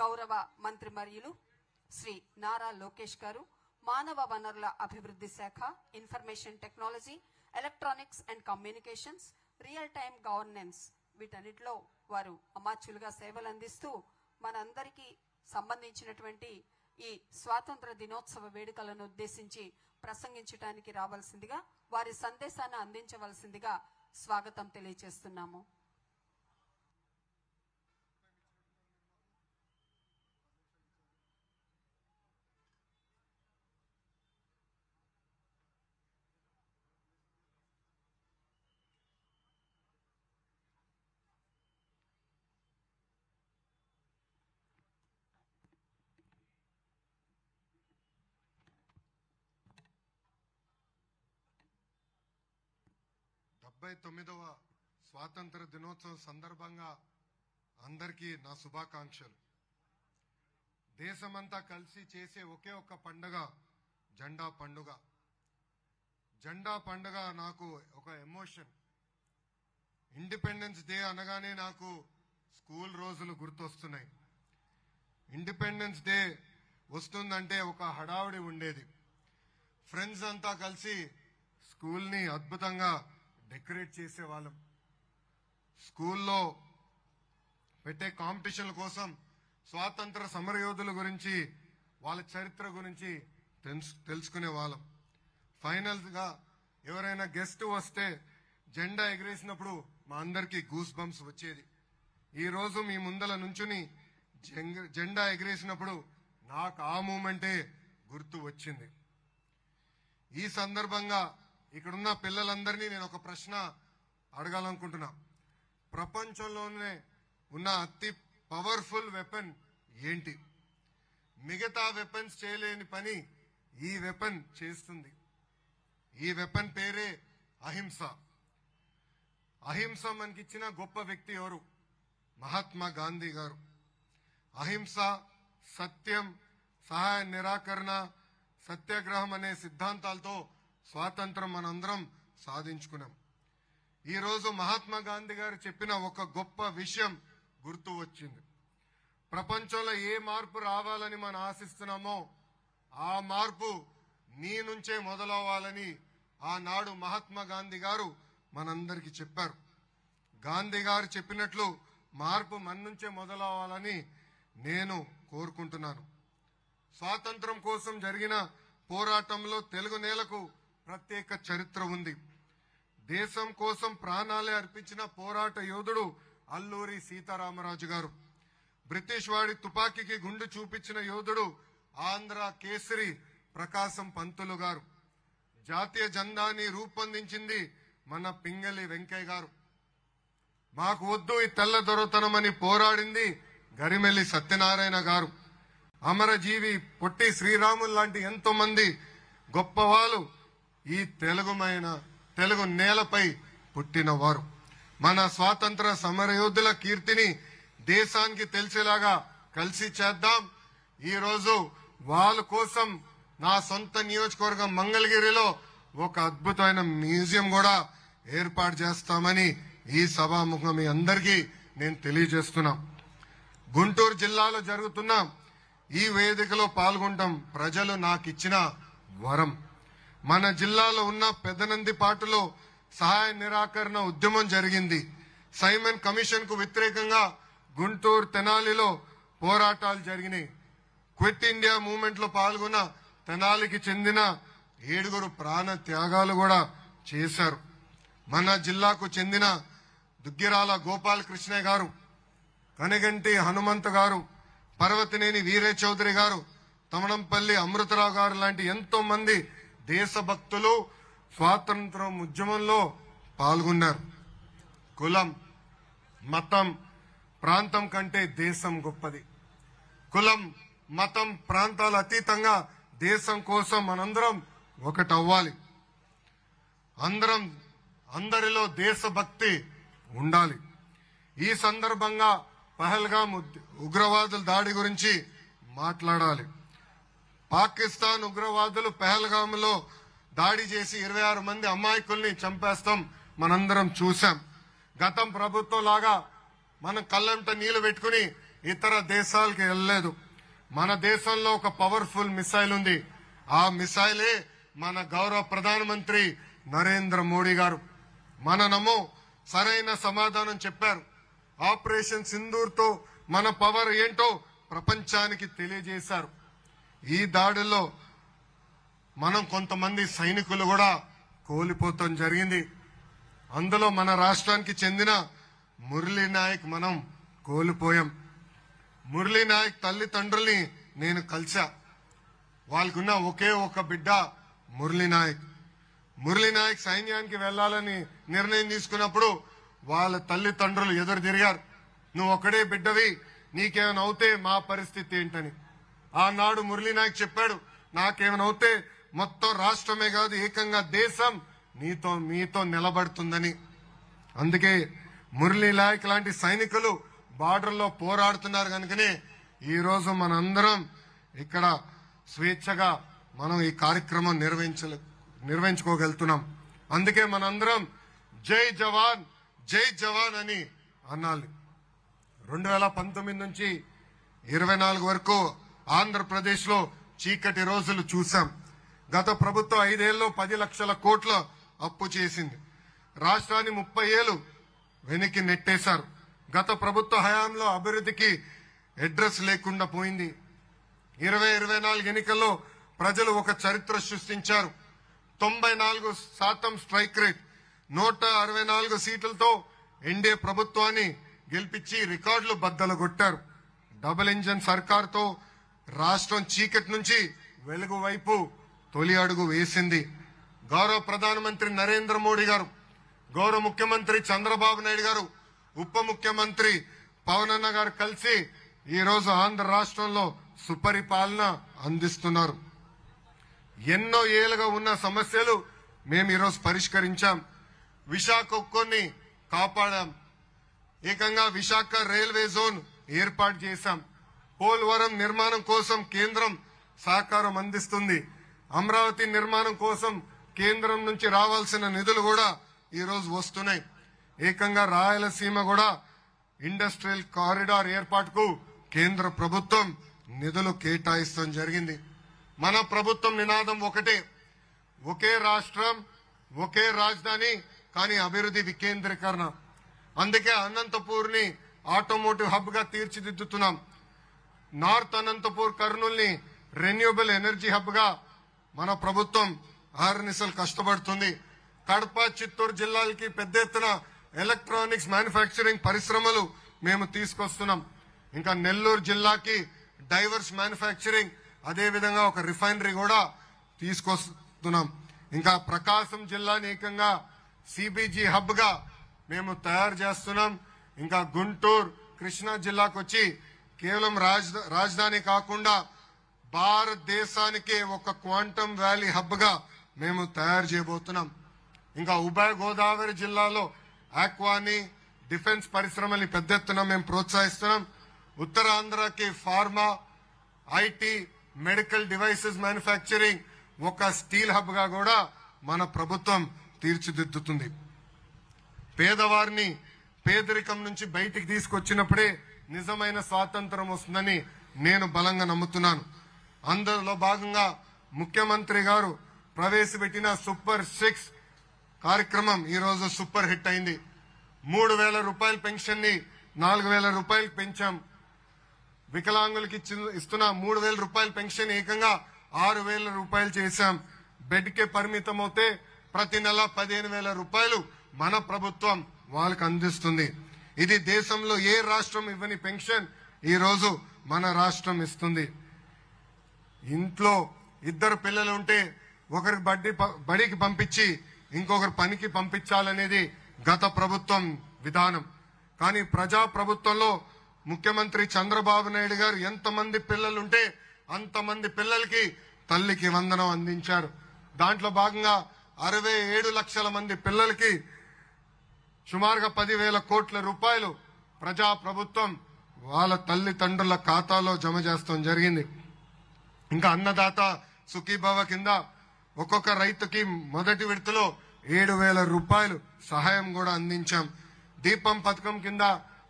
గౌరవ మంత్రి మర్యులు శ్రీ నారా లోకేష్ గారు మానవ వనరుల అభివృద్ధి శాఖ information technology electronics and communications real time governance వీటన్నిటిలో వారు అమాచ్యులుగా సేవలు అందిస్తూ మనందరికీ సంబంధించినటువంటి ఈ స్వాతంత్ర దినోత్సవ వేడుకలను ఉద్దేశించి ప్రసంగించడానికి రావాల్సిందిగా వారి సందేశాన్ని అందించవలసిందిగా స్వాగతం తెలియజేస్తున్నాము. డెబ్బై తొమ్మిదవ స్వాతంత్ర దినోత్సవం సందర్భంగా అందరికీ నా శుభాకాంక్షలు. దేశమంతా కలిసి చేసే ఒకే ఒక్క పండుగ జెండా పండుగ. జెండా పండుగ నాకు ఒక ఎమోషన్. ఇండిపెండెన్స్ డే అనగానే నాకు స్కూల్ రోజులు గుర్తొస్తున్నాయి. ఇండిపెండెన్స్ డే వస్తుందంటే ఒక హడావుడి ఉండేది. ఫ్రెండ్స్ అంతా కలిసి స్కూల్ని అద్భుతంగా డెకరేట్ చేసేవాళ్ళం. స్కూల్లో పెట్టే కాంపిటీషన్ల కోసం స్వాతంత్ర సమరయోధుల గురించి వాళ్ళ చరిత్ర గురించి తెలుసు తెలుసుకునే వాళ్ళం ఫైనల్గా ఎవరైనా గెస్ట్ వస్తే జెండా ఎగరేసినప్పుడు మా అందరికీ గూస్ బంప్స్ వచ్చేది. ఈరోజు మీ ముందల నుంచుని జెండా ఎగరేసినప్పుడు నాకు ఆ మూమెంటే గుర్తు వచ్చింది. ఈ సందర్భంగా ఇక్కడున్న పిల్లలందరినీ నేను ఒక ప్రశ్న అడగాలనుకుంటున్నా. ప్రపంచంలోనే ఉన్న అతి పవర్ఫుల్ వెపన్ ఏంటి? మిగతా వెపన్స్ చేయలేని పని ఈ వెపన్ చేస్తుంది. ఈ వెపన్ పేరే అహింస. అహింస మనకిచ్చిన గొప్ప వ్యక్తి ఎవరు? మహాత్మా గాంధీ గారు. అహింస సత్యం సహాయ నిరాకరణ సత్యాగ్రహం అనే సిద్ధాంతాలతో స్వాతంత్రం మనందరం సాధించుకున్నాం. ఈరోజు మహాత్మా గాంధీ గారు చెప్పిన ఒక గొప్ప విషయం గుర్తు వచ్చింది. ప్రపంచంలో ఏ మార్పు రావాలని మనం ఆశిస్తున్నామో ఆ మార్పు నీ నుంచే మొదలవ్వాలని ఆనాడు మహాత్మా గాంధీ గారు మనందరికీ చెప్పారు. గాంధీ గారు చెప్పినట్లు మార్పు మన నుంచే మొదలవ్వాలని నేను కోరుకుంటున్నాను. స్వాతంత్రం కోసం జరిగిన పోరాటంలో తెలుగు నేలకు ప్రత్యేక చరిత్ర ఉంది. దేశం కోసం ప్రాణాలే అర్పించిన పోరాట యోధుడు అల్లూరి సీతారామరాజు గారు. బ్రిటిష్ వాడి తుపాకీకి గుండు చూపించిన యోధుడు ఆంధ్ర కేసరి ప్రకాశం పంతులు గారు. జాతీయ జెండాని రూపొందించింది మన పింగళి వెంకయ్య గారు. మాకు వద్దు ఈ తెల్ల దొరతనమని పోరాడింది గరిమెల్లి సత్యనారాయణ గారు. అమరజీవి పొట్టి శ్రీరాములు లాంటి ఎంతో మంది గొప్పవాళ్ళు ఈ తెలుగుమైన తెలుగు నేలపై పుట్టినవారు. మన స్వాతంత్ర సమరయోధుల కీర్తిని దేశానికి తెలిసేలాగా కలిసి చేద్దాం. ఈరోజు వాళ్ళ కోసం నా సొంత నియోజకవర్గం మంగళగిరిలో ఒక అద్భుతమైన మ్యూజియం కూడా ఏర్పాటు చేస్తామని ఈ సభాముఖం మీ అందరికీ నేను తెలియజేస్తున్నా. గుంటూరు జిల్లాలో జరుగుతున్న ఈ వేదికలో పాల్గొనడం ప్రజలు నాకు ఇచ్చిన వరం. మన జిల్లాలో ఉన్న పెదనందిపాటులో సహాయ నిరాకరణ ఉద్యమం జరిగింది. సైమన్ కమిషన్కు వ్యతిరేకంగా గుంటూరు తెనాలిలో పోరాటాలు జరిగినాయి. క్విట్ ఇండియా మూవ్మెంట్లో పాల్గొన్న తెనాలికి చెందిన ఏడుగురు ప్రాణ త్యాగాలు కూడా చేశారు. మన జిల్లాకు చెందిన దుగ్గిరాల గోపాలకృష్ణ గారు కనగంటి హనుమంత్ గారు పర్వతినేని వీరే చౌదరి గారు తమణంపల్లి అమృతరావు గారు లాంటి ఎంతో మంది దేశభక్తులు స్వాతంత్రం ఉద్యమంలో పాల్గొన్నారు. కులం మతం ప్రాంతం కంటే దేశం గొప్పది. కులం మతం ప్రాంతాల అతీతంగా దేశం కోసం మనందరం ఒకటవ్వాలి. అందరం అందరిలో దేశభక్తి ఉండాలి. ఈ సందర్భంగా పహల్గామ్ ఉగ్రవాదుల దాడి గురించి మాట్లాడాలి. పాకిస్తాన్ ఉగ్రవాదులు పెహల్గాములో దాడి చేసి ఇరవై ఆరు మంది అమాయకుల్ని చంపేస్తాం. మనందరం చూసాం గతం ప్రభుత్వం లాగా మనం కళ్ళంట నీళ్ళు పెట్టుకుని ఇతర దేశాలకు వెళ్ళలేదు. మన దేశంలో ఒక పవర్ఫుల్ మిసైల్ ఉంది. ఆ మిసైలే మన గౌరవ ప్రధానమంత్రి నరేంద్ర మోడీ గారు. మన నమో సరైన సమాధానం చెప్పారు. ఆపరేషన్ సింధూర్తో మన పవర్ ఏంటో ప్రపంచానికి తెలియజేశారు. ఈ దాడుల్లో మనం కొంతమంది సైనికులు కూడా కోల్పోతాం జరిగింది. అందులో మన రాష్ట్రానికి చెందిన మురళీ నాయక్ మనం కోల్పోయాం. మురళీ నాయక్ తల్లిదండ్రుల్ని నేను కలిసా వాళ్ళకున్న ఒకే ఒక బిడ్డ మురళీ నాయక్. మురళీ నాయక్ సైన్యానికి వెళ్ళాలని నిర్ణయం తీసుకున్నప్పుడు వాళ్ళ తల్లిదండ్రులు ఎదురు తిరిగారు. నువ్వు ఒక్కడే బిడ్డవి నీకేమైనా అవుతే మా పరిస్థితి ఏంటని. ఆనాడు మురళీ నాయక్ చెప్పాడు నాకేమనవుతే అవుతే మొత్తం రాష్ట్రమే కాదు ఏకంగా దేశం నీతో మీతో నిలబడుతుందని. అందుకే మురళీ నాయక్ లాంటి సైనికులు బార్డర్లో పోరాడుతున్నారు కనుకనే ఈరోజు మనందరం ఇక్కడ స్వేచ్ఛగా మనం ఈ కార్యక్రమం నిర్వహించ నిర్వహించుకోగలుగుతున్నాం. అందుకే మనందరం జై జవాన్ జై జవాన్ అని అనాలి. రెండు వేల పంతొమ్మిది నుంచి ఇరవై నాలుగు వరకు ఆంధ్రప్రదేశ్లో చీకటి రోజులు చూశాం. గత ప్రభుత్వం ఐదేళ్ళలో పది లక్షల కోట్ల అప్పు చేసింది. రాష్ట్రాన్ని ముప్పై ఏళ్ళు వెనక్కి నెట్టేశారు. గత ప్రభుత్వ హయాంలో అభివృద్ధికి అడ్రస్ లేకుండా పోయింది. ఇరవై ఇరవై నాలుగు ఎన్నికల్లో ప్రజలు ఒక చరిత్ర సృష్టించారు. తొంభై నాలుగు శాతం స్ట్రైక్ రేట్ నూట అరవై నాలుగు సీట్లతో ఎన్డీఏ ప్రభుత్వాన్ని గెలిపించి రికార్డులు బద్దలు కొట్టారు. డబుల్ ఇంజన్ సర్కార్తో రాష్ట్రం చీకటి నుంచి వెలుగు వైపు తొలి అడుగు వేసింది. గౌరవ ప్రధానమంత్రి నరేంద్ర మోడీ గారు గౌరవ ముఖ్యమంత్రి చంద్రబాబు నాయుడు గారు ఉప ముఖ్యమంత్రి పవనన్న గారు కలిసి ఈరోజు ఆంధ్ర రాష్ట్రంలో సుపరిపాలన అందిస్తున్నారు. ఎన్నో ఏళ్ళుగా ఉన్న సమస్యలు మేము ఈరోజు పరిష్కరించాం. విశాఖ ఉక్కుని కాపాడాం. ఏకంగా విశాఖ రైల్వే జోన్ ఏర్పాటు చేశాం. పోలవరం నిర్మాణం కోసం కేంద్రం సహకారం అందిస్తుంది. అమరావతి నిర్మాణం కోసం కేంద్రం నుంచి రావాల్సిన నిధులు కూడా ఈరోజు వస్తున్నాయి. ఏకంగా రాయలసీమ కూడా ఇండస్ట్రియల్ కారిడార్ ఏర్పాటుకు కేంద్ర ప్రభుత్వం నిధులు కేటాయిస్తాం జరిగింది. మన ప్రభుత్వం నినాదం ఒకటే. ఒకే రాష్ట్రం ఒకే రాజధాని కానీ అభివృద్ధి వికేంద్రీకరణ. అందుకే అనంతపూర్ని ఆటోమోటివ్ హబ్గా తీర్చిదిద్దుతున్నాం. నార్త్ అనంతపూర్ కర్నూల్ని రెన్యూబుల్ ఎనర్జీ హబ్గా మన ప్రభుత్వం ఆర్నిసలు కష్టపడుతుంది. కడప చిత్తూరు జిల్లాలకి పెద్ద ఎత్తున ఎలక్ట్రానిక్స్ మ్యానుఫ్యాక్చరింగ్ పరిశ్రమలు మేము తీసుకొస్తున్నాం. ఇంకా నెల్లూరు జిల్లాకి డైవర్స్ మ్యానుఫ్యాక్చరింగ్ అదేవిధంగా ఒక రిఫైనరీ కూడా తీసుకొస్తున్నాం. ఇంకా ప్రకాశం జిల్లాని ఏకంగా సిబిజీ హబ్గా మేము తయారు చేస్తున్నాం. ఇంకా గుంటూరు కృష్ణా జిల్లాకు వచ్చి కేవలం రాజధా- రాజధాని కాకుండా భారతదేశానికే ఒక క్వాంటమ్ వ్యాలీ హబ్గా మేము తయారు చేయబోతున్నాం. ఇంకా ఉభయ గోదావరి జిల్లాలో ఆక్వాని డిఫెన్స్ పరిశ్రమల్ని పెద్ద ఎత్తున మేము ప్రోత్సహిస్తున్నాం. ఉత్తరాంధ్రకి pharma IT medical devices manufacturing ఒక స్టీల్ హబ్గా కూడా మన ప్రభుత్వం తీర్చిదిద్దుతుంది. పేదవారిని పేదరికం నుంచి బయటికి తీసుకొచ్చినప్పుడే నిజమైన స్వాతంత్రం వస్తుందని నేను బలంగా నమ్ముతున్నాను. అందులో భాగంగా ముఖ్యమంత్రి గారు ప్రవేశపెట్టిన సూపర్ సిక్స్ కార్యక్రమం ఈరోజు సూపర్ హిట్ అయింది. మూడు వేల రూపాయల పెన్షన్ని నాలుగు వేల రూపాయలు పెంచాం. వికలాంగులకి ఇస్తున్న మూడు వేల రూపాయల పెన్షన్ ఏకంగా ఆరు వేల రూపాయలు చేశాం. బెడ్కే పరిమితం అవుతే ప్రతి నెల పదిహేను వేల రూపాయలు మన ప్రభుత్వం వాళ్ళకి అందిస్తుంది. ఇది దేశంలో ఏ రాష్ట్రం ఇవ్వని పెన్షన్ ఈరోజు మన రాష్ట్రం ఇస్తుంది. ఇంట్లో ఇద్దరు పిల్లలు ఉంటే ఒకరికి బడ్డీ బడికి పంపించి ఇంకొకరు పనికి పంపించాలనేది గత ప్రభుత్వం విధానం. కానీ ప్రజా ప్రభుత్వంలో ముఖ్యమంత్రి చంద్రబాబు నాయుడు గారు ఎంతమంది పిల్లలుంటే అంతమంది పిల్లలకి తల్లికి వందనం అందించారు. దాంట్లో భాగంగా అరవై ఏడు లక్షల మంది పిల్లలకి సుమారుగా పదివేల కోట్ల రూపాయలు ప్రజా ప్రభుత్వం వాళ్ళ తల్లిదండ్రుల ఖాతాలో జమ చేస్తాం జరిగింది. ఇంకా అన్నదాత సుఖీభవ కింద ఒక్కొక్క రైతుకి మొదటి విడతలో ఏడు వేల రూపాయలు సహాయం కూడా అందించాం. దీపం పథకం కింద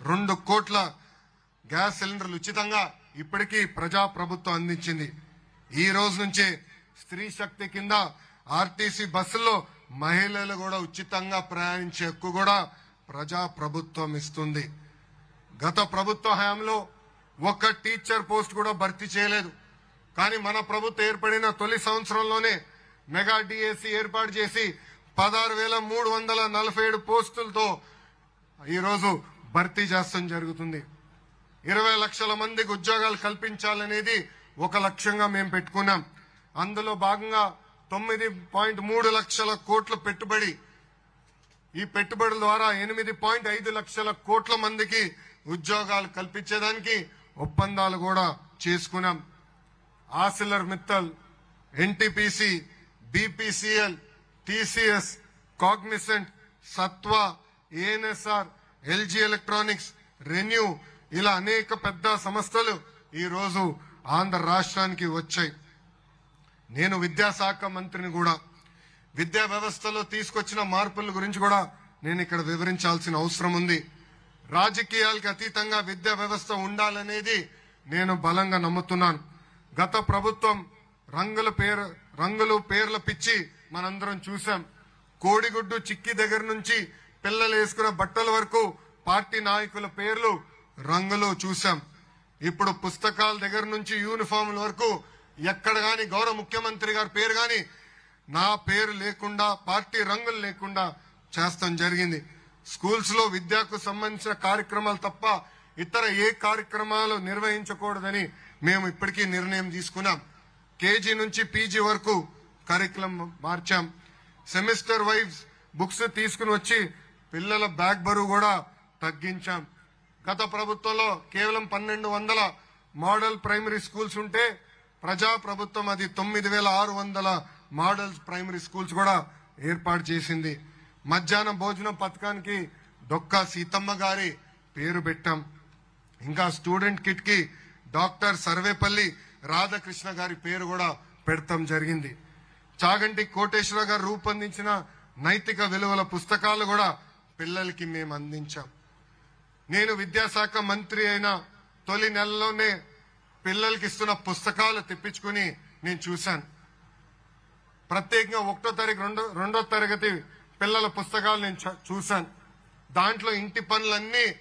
రెండు కోట్ల గ్యాస్ సిలిండర్లు ఉచితంగా ఇప్పటికీ ప్రజా ప్రభుత్వం అందించింది. ఈ రోజు నుంచే స్త్రీ శక్తి కింద ఆర్టీసీ బస్సుల్లో మహిళలు కూడా ఉచితంగా ప్రయాణించే హక్కు కూడా ప్రజా ప్రభుత్వం ఇస్తుంది. గత ప్రభుత్వ హయాంలో ఒక్క టీచర్ పోస్ట్ కూడా భర్తీ చేయలేదు. కానీ మన ప్రభుత్వం ఏర్పడిన తొలి సంవత్సరంలోనే మెగా డిఎస్సి ఏర్పాటు చేసి పదహారు వేల మూడు వందల నలభై ఏడు పోస్టులతో ఈరోజు భర్తీ చేస్తాం జరుగుతుంది. ఇరవై లక్షల మందికి ఉద్యోగాలు కల్పించాలనేది ఒక లక్ష్యంగా మేము పెట్టుకున్నాం. అందులో భాగంగా తొమ్మిది పాయింట్ మూడు లక్షల కోట్ల పెట్టుబడి. ఈ పెట్టుబడుల ద్వారా ఎనిమిది పాయింట్ ఐదు లక్షల కోట్ల మందికి ఉద్యోగాలు కల్పించేదానికి ఒప్పందాలు కూడా చేసుకున్నాం. Arcelor Mittal NTPC BPCL TCS Cognizant Sattva ANSR LG electronics ReNew ఇలా అనేక పెద్ద సంస్థలు ఈరోజు ఆంధ్ర రాష్ట్రానికి వచ్చాయి. నేను విద్యాశాఖ మంత్రిని కూడా విద్యా వ్యవస్థలో తీసుకొచ్చిన మార్పుల గురించి కూడా నేను ఇక్కడ వివరించాల్సిన అవసరం ఉంది. రాజకీయాలకు అతీతంగా విద్యా వ్యవస్థ ఉండాలనేది నేను బలంగా నమ్ముతున్నాను. గత ప్రభుత్వం రంగుల పేరు రంగులు పేర్ల పిచ్చి మనందరం చూసాం కోడిగుడ్డు చిక్కి దగ్గర నుంచి పిల్లలు వేసుకున్న బట్టల వరకు పార్టీ నాయకుల పేర్లు రంగులు చూసాం ఇప్పుడు పుస్తకాల దగ్గర నుంచి యూనిఫామ్ల వరకు ఎక్కడ కానీ గౌరవ ముఖ్యమంత్రి గారి పేరు కానీ నా పేరు లేకుండా పార్టీ రంగులు లేకుండా చేస్తాం జరిగింది. స్కూల్స్లో విద్యకు సంబంధించిన కార్యక్రమాలు తప్ప ఇతర ఏ కార్యక్రమాలు నిర్వహించకూడదని మేము ఇప్పటికీ నిర్ణయం తీసుకున్నాం. కేజీ నుంచి పీజీ వరకు కరికులం మార్చాం. సెమిస్టర్ వైజ్ బుక్స్ తీసుకుని వచ్చి పిల్లల బ్యాగ్ బరువు కూడా తగ్గించాం. గత ప్రభుత్వంలో కేవలం పన్నెండు వందల మోడల్ ప్రైమరీ స్కూల్స్ ఉంటే ప్రజా ప్రభుత్వం అది తొమ్మిది వేల ఆరు వందల మోడల్స్ ప్రైమరీ స్కూల్స్ కూడా ఏర్పాటు చేసింది. మధ్యాహ్న భోజనం పథకానికి డొక్కా సీతమ్మ గారి పేరు పెట్టాం. ఇంకా స్టూడెంట్ కిట్కి డాక్టర్ సర్వేపల్లి రాధాకృష్ణ గారి పేరు కూడా పెడతాం జరిగింది. చాగంటి కోటేశ్వర గారు రూపొందించిన నైతిక విలువల పుస్తకాలు కూడా పిల్లలకి మేము అందించాం. నేను విద్యాశాఖ మంత్రి అయిన తొలి నెలలోనే పిల్లలకి ఇస్తున్న పుస్తకాలు తెప్పించుకుని నేను చూశాను. ప్రత్యేకంగా ఒకటో తారీఖు రెండో రెండో తరగతి పిల్లల పుస్తకాలు నేను చ- చూశాను. దాంట్లో ఇంటి పనులన్నీ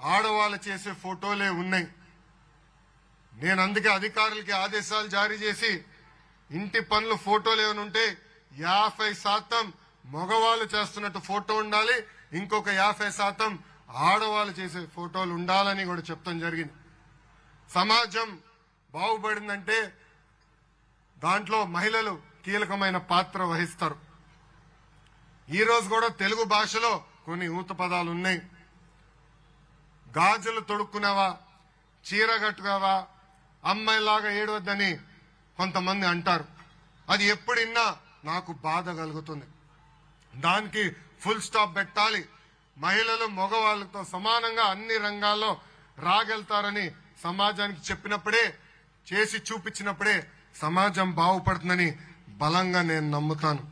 ఆడవాళ్ళు చేసే ఫోటోలే ఉన్నాయి. నేను అందుకే అధికారులకి ఆదేశాలు జారీ చేసి ఇంటి పనులు ఫోటోలు ఏమైనా ఉంటే యాభై శాతం మగవాళ్ళు చేస్తున్నట్టు ఫోటో ఉండాలి ఇంకొక యాభై శాతం ఆడవాళ్ళు చేసే ఫోటోలు ఉండాలని కూడా చెప్తాం జరిగింది. సమాజం బాగుపడిందంటే దాంట్లో మహిళలు కీలకమైన పాత్ర వహిస్తారు. ఈరోజు కూడా తెలుగు భాషలో కొన్ని ఊత పదాలు ఉన్నాయి. గాజులు తొడుక్కున్నావా చీర కట్టుకోవా అమ్మాయిలాగా ఏడవద్దని కొంతమంది అంటారు. అది ఎప్పుడిన్నా నాకు బాధ కలుగుతుంది. దానికి ఫుల్ స్టాప్ పెట్టాలి. మహిళలు మగవాళ్ళతో సమానంగా అన్ని రంగాల్లో రాగెళ్తారని సమాజానికి చెప్పినప్పుడే చేసి చూపించినప్పుడే సమాజం బాగుపడుతుందని బలంగా నేను నమ్ముతాను.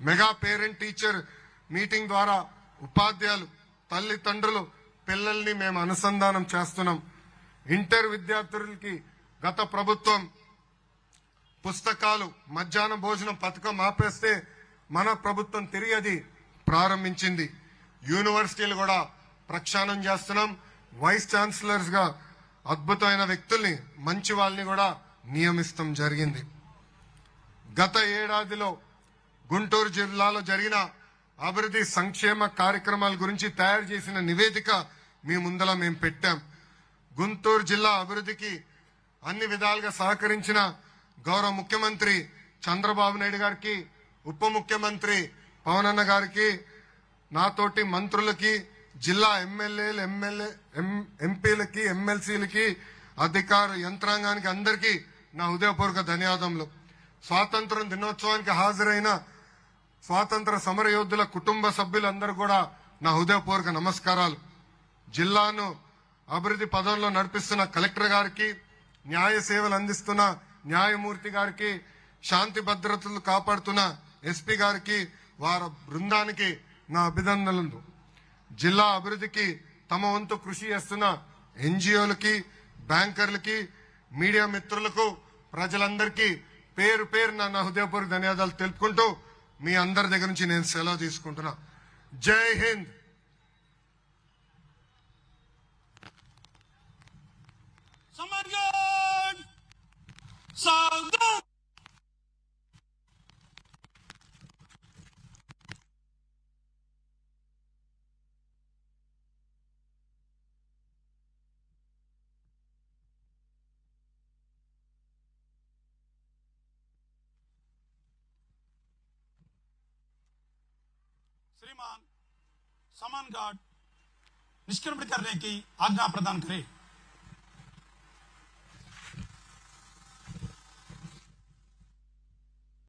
మెగా పేరెంట్ టీచర్ మీటింగ్ ద్వారా ఉపాధ్యాయులు తల్లిదండ్రులు పిల్లల్ని మేము అనుసంధానం చేస్తున్నాం. ఇంటర్ విద్యార్థులకి గత ప్రభుత్వం పుస్తకాలు మధ్యాహ్న భోజనం పథకం ఆపేస్తే మన ప్రభుత్వం తిరిగి అది ప్రారంభించింది. యూనివర్సిటీలు కూడా ప్రక్షాళన చేస్తున్నాం. వైస్ ఛాన్సలర్స్గా అద్భుతమైన వ్యక్తుల్ని మంచి వాళ్ళని కూడా నియమిస్తం జరిగింది. గత ఏడాదిలో గుంటూరు జిల్లాలో జరిగిన అభివృద్ధి సంక్షేమ కార్యక్రమాల గురించి తయారు చేసిన నివేదిక మీ ముందల మేము పెట్టాం. గుంటూరు జిల్లా అభివృద్ధికి అన్ని విధాలుగా సహకరించిన గౌరవ ముఖ్యమంత్రి చంద్రబాబు నాయుడు గారికి ఉప ముఖ్యమంత్రి పవన్ అన్న గారికి నాతోటి మంత్రులకి జిల్లా ఎమ్మెల్యేలు ఎమ్మెల్యే ఎం- ఎంపీలకి ఎమ్మెల్సీలకి అధికార యంత్రాంగానికి అందరికీ నా హృదయపూర్వక ధన్యవాదములు. స్వాతంత్రం దినోత్సవానికి హాజరైన స్వాతంత్ర సమర యోధుల కుటుంబ సభ్యులందరూ కూడా నా హృదయపూర్వక నమస్కారాలు. జిల్లాను అభివృద్ధి పదంలో నడిపిస్తున్న కలెక్టర్ గారికి న్యాయ సేవలు అందిస్తున్న న్యాయమూర్తి గారికి శాంతి భద్రతలు కాపాడుతున్న ఎస్పీ గారికి వారి బృందానికి నా అభినందనలు. జిల్లా అభివృద్ధికి తమ వంతు కృషి చేస్తున్న ఎన్జిఓలకి బ్యాంకర్లకి మీడియా మిత్రులకు ప్రజలందరికీ పేరు పేరు నా హృదయపూర్వక ధన్యవాదాలు తెలుపుకుంటూ మీ అందరి దగ్గర నుంచి నేను సెలవు తీసుకుంటున్నా. జై హింద్! సమర్గ श्रीमान समान गार्ड निष्क्रमण करने की आज्ञा प्रदान करें।